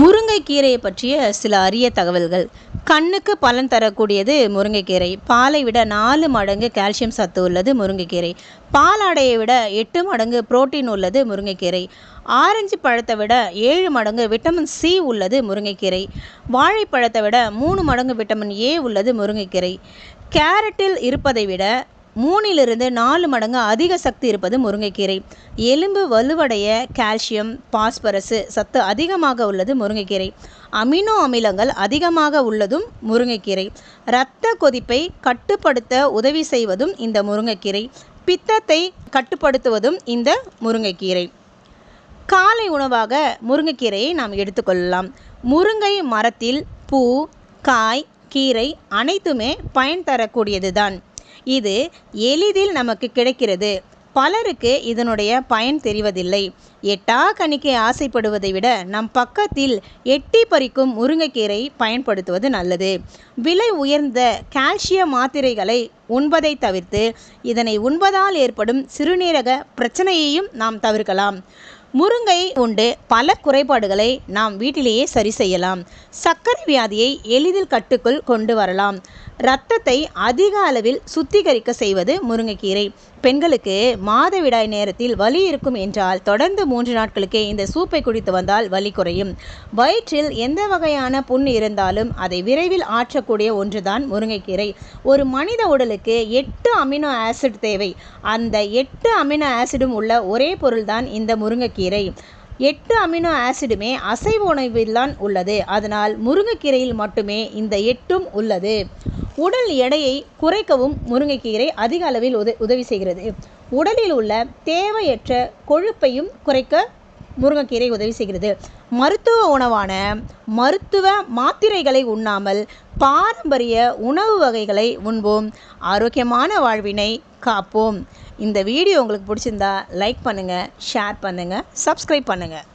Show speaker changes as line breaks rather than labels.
முருங்கைக்கீரையை பற்றிய சில அரிய தகவல்கள். கண்ணுக்கு பலன் தரக்கூடியது முருங்கைக்கீரை. பாலை விட நாலு மடங்கு கால்சியம் சத்து உள்ளது முருங்கைக்கீரை. பாலாடையை விட எட்டு மடங்கு புரோட்டீன் உள்ளது முருங்கைக்கீரை. ஆரஞ்சு பழத்தை விட ஏழு மடங்கு விட்டமின் சி உள்ளது முருங்கைக்கீரை. வாழைப்பழத்தை விட மூணு மடங்கு விட்டமின் ஏ உள்ளது முருங்கைக்கீரை. கேரட்டில் இருப்பதை விட மூணிலிருந்து நாலு மடங்கு அதிக சக்தி இருப்பது முருங்கைக்கீரை. எலும்பு வலுவடைய கால்சியம் பாஸ்பரஸு சத்து அதிகமாக உள்ளது முருங்கைக்கீரை. அமினோ அமிலங்கள் அதிகமாக உள்ளதும் முருங்கைக்கீரை. இரத்த கொதிப்பை கட்டுப்படுத்த உதவி செய்வதும் இந்த முருங்கைக்கீரை. பித்தத்தை கட்டுப்படுத்துவதும் இந்த முருங்கைக்கீரை. காலை உணவாக முருங்கைக்கீரையை நாம் எடுத்துக்கொள்ளலாம் முருங்கை மரத்தில் பூ காய் கீரை அனைத்துமே பயன் தரக்கூடியது தான் இது எளிதில் நமக்கு கிடைக்கிறது. பலருக்கு இதனுடைய பயன் தெரிவதில்லை. எட்டா கணிக்கை ஆசைப்படுவதை விட நம் பக்கத்தில் எட்டி பறிக்கும் முருங்கைக்கீரை பயன்படுத்துவது நல்லது. விலை உயர்ந்த கால்சிய மாத்திரைகளை உண்பதை தவிர்த்து இதனை உண்பதால் ஏற்படும் சிறுநீரக பிரச்சனையையும் நாம் தவிர்க்கலாம். முருங்கை உண்டு பல குறைபாடுகளை நாம் வீட்டிலேயே சரி செய்யலாம். சர்க்கரை வியாதியை எளிதில் கட்டுக்குள் கொண்டு வரலாம். இரத்தத்தை அதிக அளவில் சுத்திகரிக்க செய்வது முருங்கைக்கீரை. பெண்களுக்கு மாதவிடாய் நேரத்தில் வலி இருக்கும் என்றால் தொடர்ந்து மூன்று நாட்களுக்கே இந்த சூப்பை குடித்து வந்தால் வலி குறையும். வயிற்றில் எந்த வகையான புண் இருந்தாலும் அதை விரைவில் ஆற்றக்கூடிய ஒன்றுதான் முருங்கைக்கீரை. ஒரு மனித உடலுக்கு எட்டு அமினோ ஆசிட் தேவை. அந்த எட்டு அமினோ ஆசிடும் உள்ள ஒரே பொருள்தான் இந்த முருங்கைக்கீரை. எட்டு அமினோ ஆசிடுமே அசைவ உணவில்தான் உள்ளது. அதனால் முருங்கைக்கீரையில் மட்டுமே இந்த எட்டும் உள்ளது. உடல் எடையை குறைக்கவும் முருங்கைக்கீரை அதிக அளவில் உத உதவி செய்கிறது. உடலில் உள்ள தேவையற்ற கொழுப்பையும் குறைக்க முருங்கைக்கீரை உதவி செய்கிறது. மருத்துவ உணவான மருத்துவ மாத்திரைகளை உண்ணாமல் பாரம்பரிய உணவு வகைகளை உண்போம். ஆரோக்கியமான வாழ்வினை காப்போம். இந்த வீடியோ உங்களுக்கு பிடிச்சிருந்தா லைக் பண்ணுங்கள் ஷேர் பண்ணுங்கள் சப்ஸ்கிரைப் பண்ணுங்கள்